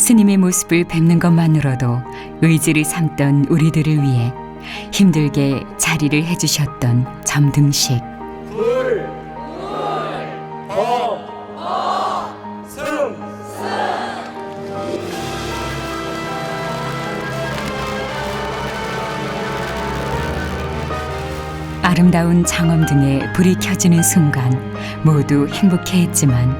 스님의 모습을 뵙는 것만으로도 의지를 삼던 우리들을 위해 힘들게 자리를 해주셨던 점등식. 불, 법, 승. 아름다운 장엄 등에 불이 켜지는 순간 모두 행복해했지만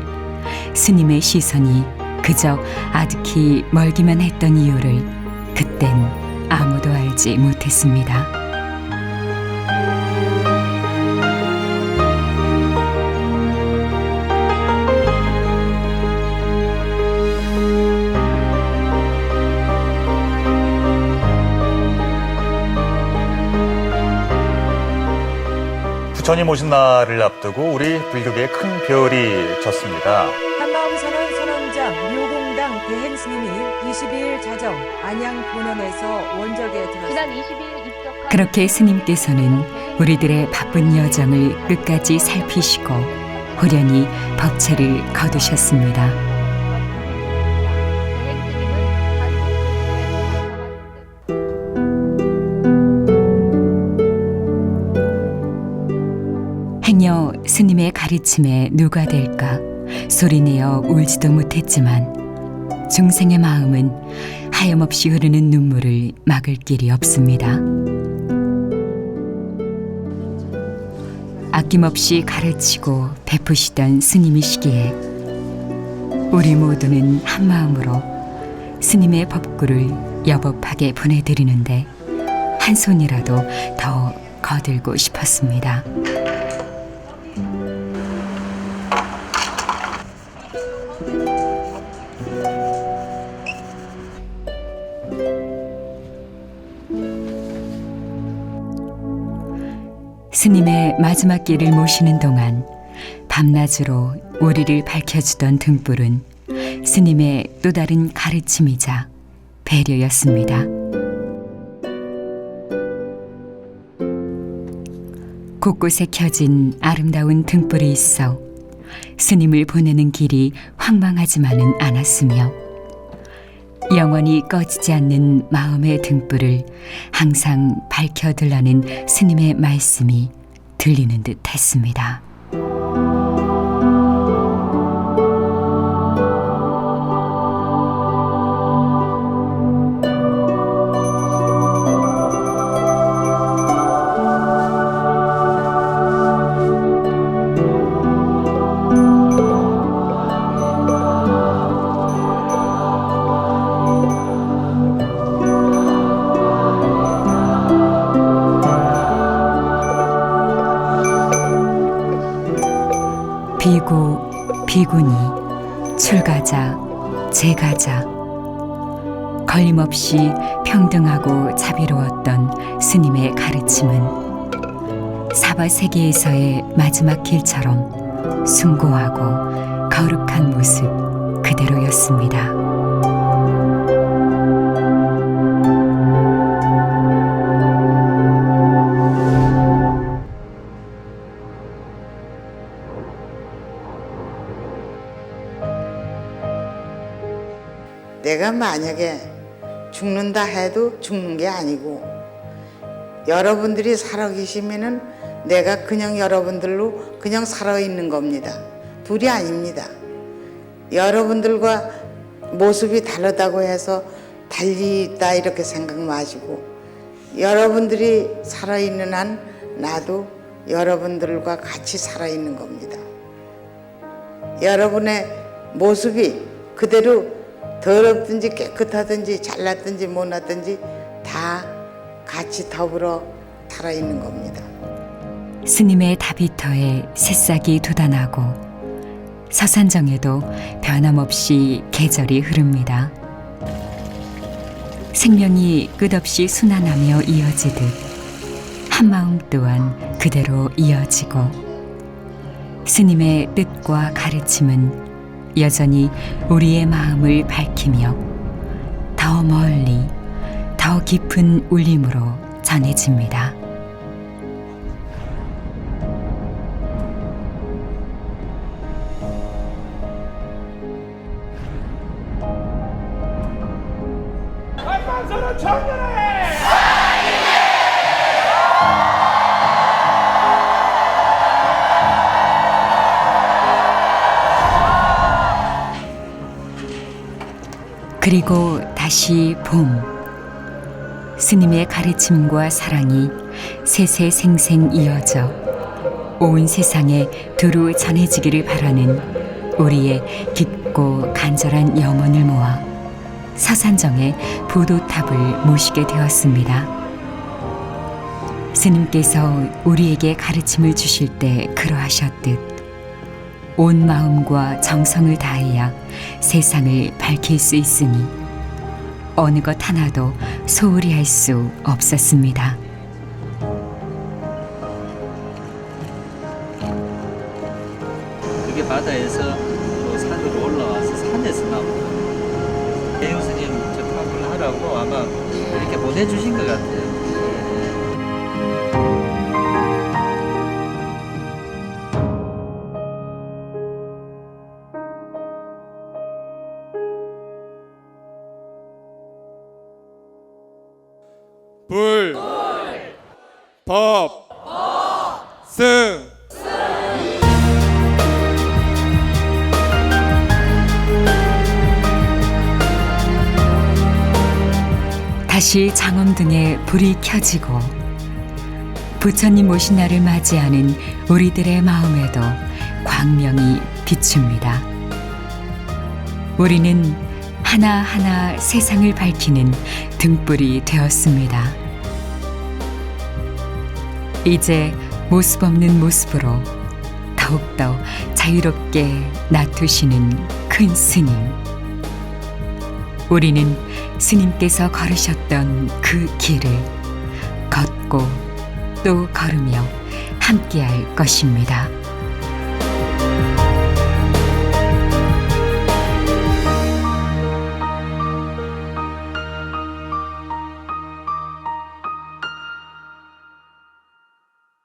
스님의 시선이 그저 아득히 멀기만 했던 이유를 그땐 아무도 알지 못했습니다. 부처님 오신 날을 앞두고 우리 불교계에 큰 별이 졌습니다. 선언장 묘공당 대행 스님이 22일 자정 안양 본원에서 원적에 들었습니다. 지난 20일 입적한 그렇게 스님께서는 우리들의 바쁜 여정을 끝까지 살피시고 호련히 법체를 거두셨습니다. 행여 스님의 가르침에 누가 될까 소리내어 울지도 못했지만 중생의 마음은 하염없이 흐르는 눈물을 막을 길이 없습니다. 아낌없이 가르치고 베푸시던 스님이시기에 우리 모두는 한 마음으로 스님의 법구를 여법하게 보내드리는데 한 손이라도 더 거들고 싶었습니다. 스님의 마지막 길을 모시는 동안 밤낮으로 우리를 밝혀주던 등불은 스님의 또 다른 가르침이자 배려였습니다. 곳곳에 켜진 아름다운 등불이 있어 스님을 보내는 길이 황망하지만은 않았으며 영원히 꺼지지 않는 마음의 등불을 항상 밝혀들라는 스님의 말씀이 들리는 듯 했습니다. 비구니, 출가자, 제가자. 걸림없이 평등하고 자비로웠던 스님의 가르침은 사바 세계에서의 마지막 길처럼 숭고하고 거룩한 모습 그대로였습니다. 내가 만약에 죽는다 해도 죽는 게 아니고 여러분들이 살아계시면은 내가 그냥 여러분들로 그냥 살아있는 겁니다. 둘이 아닙니다. 여러분들과 모습이 다르다고 해서 달리다 이렇게 생각 마시고 여러분들이 살아있는 한 나도 여러분들과 같이 살아있는 겁니다. 여러분의 모습이 그대로 더럽든지 깨끗하든지 잘났든지 못났든지 다 같이 더불어 살아있는 겁니다. 스님의 다비터에 새싹이 돋아나고 서산정에도 변함없이 계절이 흐릅니다. 생명이 끝없이 순환하며 이어지듯 한마음 또한 그대로 이어지고 스님의 뜻과 가르침은 여전히 우리의 마음을 밝히며 더 멀리, 더 깊은 울림으로 전해집니다. 반사로 정렬해! 그리고 다시 봄. 스님의 가르침과 사랑이 세세생생 이어져 온 세상에 두루 전해지기를 바라는 우리의 깊고 간절한 염원을 모아 서산정에 보도탑을 모시게 되었습니다. 스님께서 우리에게 가르침을 주실 때 그러하셨듯 온 마음과 정성을 다해야 세상을 밝힐 수 있으니 어느 것 하나도 소홀히 할 수 없었습니다. 그게 바다에서 또 산으로 올라와서 산에서 나온 거예요. 대유 스님 접합을 하라고 아마 이렇게 보내주신 것 같아요. 법, 승. 다시 장엄등에 불이 켜지고 부처님 오신 날을 맞이하는 우리들의 마음에도 광명이 비춥니다. 우리는 하나하나 세상을 밝히는 등불이 되었습니다. 이제 모습 없는 모습으로 더욱더 자유롭게 나투시는 큰 스님. 우리는 스님께서 걸으셨던 그 길을 걷고 또 걸으며 함께할 것입니다.